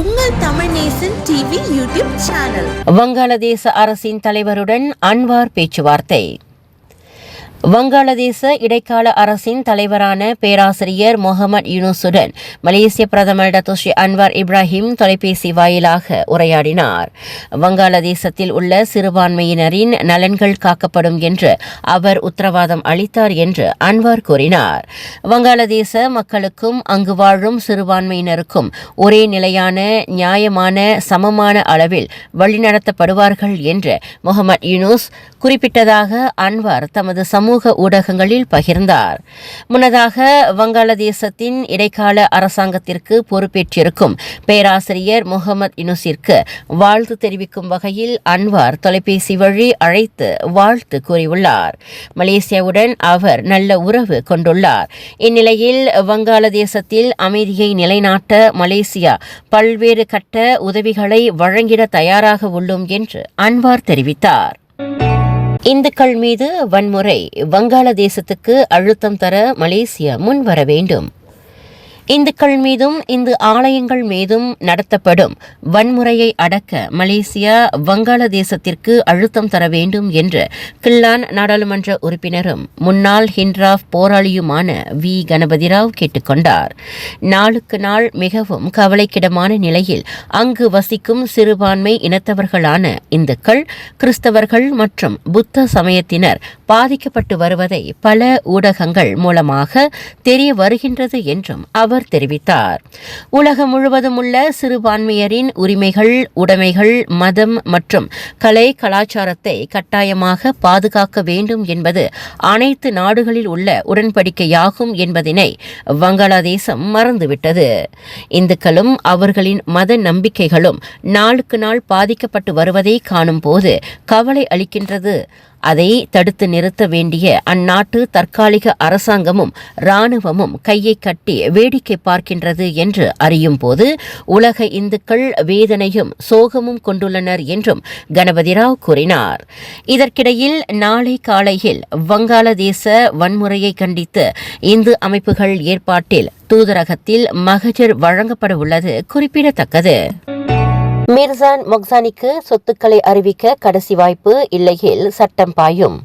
உங்கள் Tamil Nesan TV YouTube channel. வங்காளதேச அரசின் தலைவருடன் அன்வார் பேச்சுவார்த்தை. வங்காளதேச இடைக்கால அரசின் தலைவரான பேராசிரியர் முகமது யூனுஸுடன் மலேசிய பிரதமர் டத்தோஸ்ரீ அன்வார் இப்ராஹிம் தொலைபேசி வாயிலாக உரையாடினார். வங்காளதேசத்தில் உள்ள சிறுபான்மையினரின் நலன்கள் காக்கப்படும் என்று அவர் உத்தரவாதம் அளித்தார் என்று அன்வார் கூறினார். வங்காளதேச மக்களுக்கும் அங்கு வாழும் சிறுபான்மையினருக்கும் ஒரே நிலையான நியாயமான சமமான அளவில் வழிநடத்தப்படுவார்கள் என்று முகமது யூனுஸ் குறிப்பிட்டதாக அன்வார் தமது சமூக ஊடகங்களில் பகிர்ந்தார். முன்னதாக வங்காளதேசத்தின் இடைக்கால அரசாங்கத்திற்கு பொறுப்பேற்றிருக்கும் பேராசிரியர் முகமது யூனுஸிற்கு வாழ்த்து தெரிவிக்கும் வகையில் அன்வார் தொலைபேசி வழி அழைத்து வாழ்த்து கூறியுள்ளார். மலேசியாவுடன் அவர் நல்ல உறவு கொண்டுள்ளார். இந்நிலையில் வங்காளதேசத்தில் அமைதியை நிலைநாட்ட மலேசியா பல்வேறு கட்ட உதவிகளை வழங்கிட தயாராக உள்ளோம் என்று அன்வார் தெரிவித்தார். இந்துக்கள் மீது வன்முறை வங்காளதேசத்துக்கு அழுத்தம் தர மலேசியா முன்வர வேண்டும். இந்துக்கள் மீதும் இந்து ஆலயங்கள் மீதும் நடத்தப்படும் வன்முறையை அடக்க மலேசியா வங்காளதேசத்திற்கு அழுத்தம் தர வேண்டும் என்று கில்லான் நாடாளுமன்ற உறுப்பினரும் முன்னாள் ஹிண்ட்ராஃப் போராளியுமான வி. கணபதிராவ் கேட்டுக்கொண்டார் நாளுக்கு நாள் மிகவும் கவலைக்கிடமான நிலையில் அங்கு வசிக்கும் சிறுபான்மை இனத்தவர்களான இந்துக்கள் கிறிஸ்தவர்கள் மற்றும் புத்த சமயத்தினர் பாதிக்கப்பட்டு வருவதை பல ஊடகங்கள் மூலமாக தெரிய வருகின்றது என்றும் அவர் தெரிவித்தார். உலகம் முழுவதும் உள்ள சிறுபான்மையரின் உரிமைகள் உடைமைகள் மதம் மற்றும் கலை கலாச்சாரத்தை கட்டாயமாக பாதுகாக்க வேண்டும் என்பது அனைத்து நாடுகளில் உள்ள உடன்படிக்கையாகும் என்பதனை வங்காளதேசம் மறந்துவிட்டது. இந்துக்களும் அவர்களின் மத நம்பிக்கைகளும் நாளுக்கு நாள் பாதிக்கப்பட்டு வருவதை காணும் போது கவலை அளிக்கின்றது. அதை தடுத்து நிறுத்த வேண்டிய அந்நாட்டு தற்காலிக அரசாங்கமும் இராணுவமும் கையை கட்டி வேடிக்கை பார்க்கின்றது என்று அறியும் போது உலக இந்துக்கள் வேதனையும் சோகமும் கொண்டுள்ளனர் என்றும் கணபதி ராவ் கூறினார். இதற்கிடையில் நாளை காலையில் வங்காளதேச வன்முறையை கண்டித்து இந்து அமைப்புகள் ஏற்பாட்டில் தூதரகத்தில் மகஜர் வழங்கப்பட உள்ளது குறிப்பிடத்தக்கது. மிர்சான் மொக்சானிக்கு சொத்துக்களை அறிவிக்க கடைசி வாய்ப்பு இல்லையில் சட்டம் பாயும்.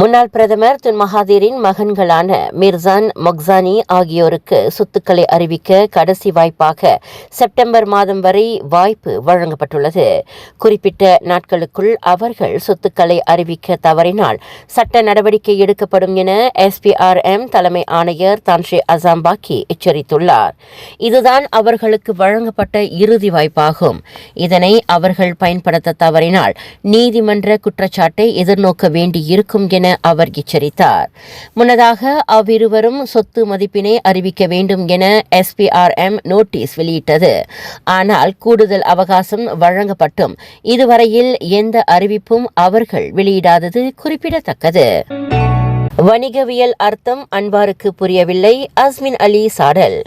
முன்னாள் பிரதமர் துன் மகாதீரின் மகன்களான மிர்சான் மொக்சானி ஆகியோருக்கு சொத்துக்களை அறிவிக்க கடைசி வாய்ப்பாக செப்டம்பர் மாதம் வரை வாய்ப்பு வழங்கப்பட்டுள்ளது. குறிப்பிட்ட நாட்களுக்குள் அவர்கள் சொத்துக்களை அறிவிக்க தவறினால் சட்ட நடவடிக்கை எடுக்கப்படும் என எஸ்பிஆர்எம் தலைமை ஆணையர் தான்ஷே அசாம்பாக்கி எச்சரித்துள்ளார். இதுதான் அவர்களுக்கு வழங்கப்பட்ட இறுதி வாய்ப்பாகும். இதனை அவர்கள் பயன்படுத்த தவறினால் நீதிமன்ற குற்றச்சாட்டை எதிர்நோக்க வேண்டியிருக்கும் என அவர் எச்சரித்தார். முன்னதாக அவ்விருவரும் சொத்து மதிப்பினை அறிவிக்க வேண்டும் என எஸ்பிஆர்எம் நோட்டீஸ் வெளியிட்டது. ஆனால் கூடுதல் அவகாசம் வழங்கப்பட்டும். இதுவரையில் எந்த அறிவிப்பும் அவர்கள் வெளியிடாதது குறிப்பிடத்தக்கது. வணிகவியல் அர்த்தம் அன்வாருக்கு புரியவில்லை. அஸ்மின் அலி சாடல்.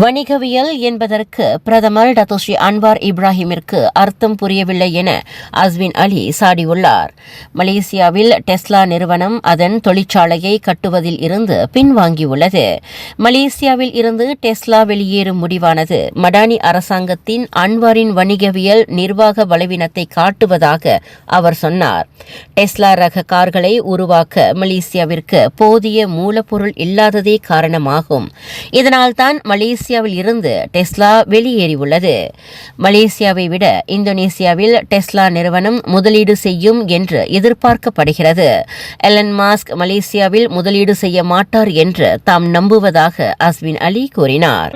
வணிகவியல் என்பதற்கு பிரதமர் டத்தோஸ்ரீ அன்வார் இப்ராஹிமிற்கு அர்த்தம் புரியவில்லை என அஸ்வின் அலி சாடியுள்ளார். மலேசியாவில் டெஸ்லா நிறுவனம் அதன் தொழிற்சாலையை கட்டுவதில் இருந்து பின்வாங்கியுள்ளது. மலேசியாவில் இருந்து டெஸ்லா வெளியேறும் முடிவானது மடானி அரசாங்கத்தின் அன்வாரின் வணிகவியல் நிர்வாக பலவீனத்தை காட்டுவதாக அவர் சொன்னார். டெஸ்லா ரக கார்களை உருவாக்க மலேசியாவிற்கு போதிய மூலப்பொருள் இல்லாததே காரணமாகும். இதனால்தான் மலேசிய மலேசியாவில் இருந்து டெஸ்லா வெளியேறியுள்ளது மலேசியாவை விட இந்தோனேசியாவில் டெஸ்லா நிறுவனம் முதலீடு செய்யும் என்று எதிர்பார்க்கப்படுகிறது. எலன் மாஸ்க் மலேசியாவில் முதலீடு செய்ய மாட்டார் என்று தாம் நம்புவதாக அஸ்வின் அலி கூறினார்.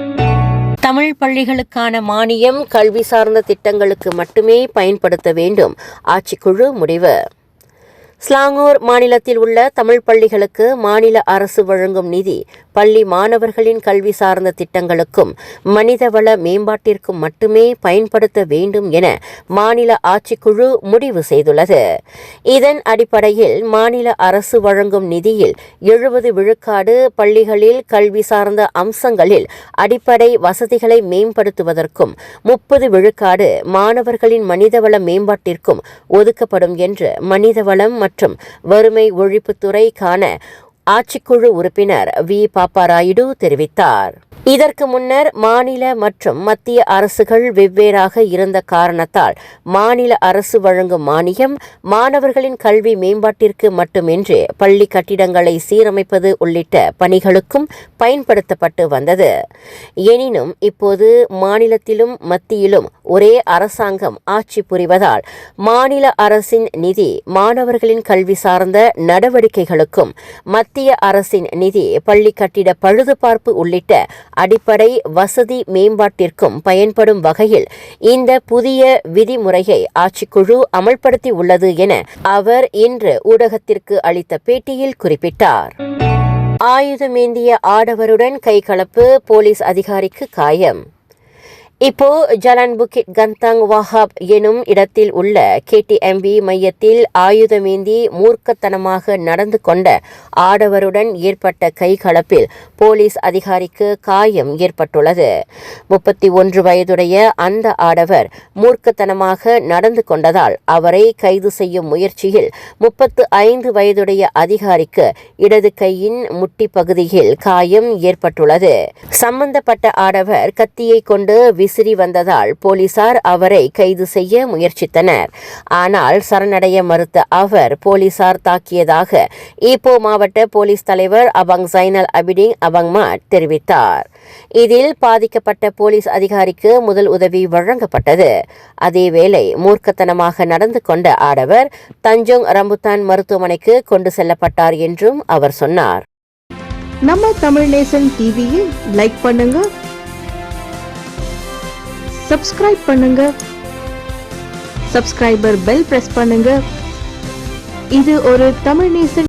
தமிழ் பள்ளிகளுக்கான மானியம் கல்வி சார்ந்த திட்டங்களுக்கு மட்டுமே பயன்படுத்த வேண்டும். ஆட்சிக்குழு முடிவு. ஸ்லாங்கூர் மாநிலத்தில் உள்ள தமிழ் பள்ளிகளுக்கு மாநில அரசு வழங்கும் நிதி பள்ளி மாணவர்களின் கல்வி சார்ந்த திட்டங்களுக்கும் மனிதவள மேம்பாட்டிற்கும் மட்டுமே பயன்படுத்த வேண்டும் என மாநில ஆட்சிக்குழு முடிவு செய்துள்ளது. இதன் அடிப்படையில் மாநில அரசு வழங்கும் நிதியில் எழுபது விழுக்காடு பள்ளிகளில் கல்வி சார்ந்த அம்சங்களில் அடிப்படை வசதிகளை மேம்படுத்துவதற்கும் முப்பது விழுக்காடு மாணவர்களின் மனிதவள மேம்பாட்டிற்கும் ஒதுக்கப்படும் என்று மனிதவளம் மற்றும் வறுமை ஒழிப்புத்துறைக்கான ஆட்சிக்குழு உறுப்பினர் வி. பாப்பாராயுடு தெரிவித்தார். இதற்கு முன்னர் மாநில மற்றும் மத்திய அரசுகள் வெவ்வேறாக இருந்த காரணத்தால் மாநில அரசு வழங்கும் மானியம் மாணவர்களின் கல்வி மேம்பாட்டிற்கு மட்டுமின்றி பள்ளி கட்டிடங்களை சீரமைப்பது உள்ளிட்ட பணிகளுக்கும் பயன்படுத்தப்பட்டு வந்தது. எனினும் இப்போது மாநிலத்திலும் மத்தியிலும் ஒரே அரசாங்கம் ஆட்சி புரிவதால் மாநில அரசின் நிதி மாணவர்களின் கல்வி சார்ந்த நடவடிக்கைகளுக்கும் மத்திய அரசின் நிதி பள்ளி கட்டிட பழுதுபார்ப்பு உள்ளிட்ட அடிப்படை வசதி மேம்பாட்டிற்கும் பயன்படும் வகையில் இந்த புதிய விதிமுறையை ஆட்சிக்குழு அமல்படுத்தி உள்ளது என அவர் இன்று ஊடகத்திற்கு அளித்த பேட்டியில் குறிப்பிட்டார். ஆயுதமேந்திய ஆடவருடன் கைகலப்பு போலீஸ் அதிகாரிக்கு காயம். இப்போ ஜலான் புக்கிட் கந்தாங் வஹாப் எனும் இடத்தில் உள்ள கேடிஎம்பி மையத்தில் ஆயுதமேந்தி மூர்க்கத்தனமாக நடந்து கொண்ட ஆடவருடன் ஏற்பட்ட கைகலப்பில் போலீஸ் அதிகாரிக்கு காயம் ஏற்பட்டுள்ளது. முப்பத்தி ஒன்று வயதுடைய அந்த ஆடவர் மூர்க்கத்தனமாக நடந்து கொண்டதால் அவரை கைது செய்யும் முயற்சியில் முப்பத்து ஐந்து வயதுடைய அதிகாரிக்கு இடது கையின் முட்டி பகுதியில் காயம் ஏற்பட்டுள்ளது. சம்பந்தப்பட்ட ஆடவர் கத்தியை கொண்டு விசிறி வந்ததால் போலீசார் அவரை கைது செய்ய முயற்சித்தனர். ஆனால் சரணடைய மறுத்த அவர் போலீசார் தாக்கியதாக ஈப்போ மாவட்ட போலீஸ் தலைவர் அபங் சைனல் அபிடிங் அபங்மாட் தெரிவித்தார். இதில் பாதிக்கப்பட்ட போலீஸ் அதிகாரிக்கு முதல் உதவி வழங்கப்பட்டது. அதேவேளை மூர்க்கத்தனமாக நடந்து கொண்ட ஆடவர் தஞ்சோங் ரம்புத்தான் மருத்துவமனைக்கு கொண்டு செல்லப்பட்டார் என்றும் அவர் சொன்னார். நம்ம தமிழ் நேசன் டிவியை லைக் பண்ணுங்க சப்ஸ்கிரைப் பண்ணுங்க. சப்ஸ்கிரைபர் பெல் பிரஸ் பண்ணுங்க. இது ஒரு தமிழ் நேசன்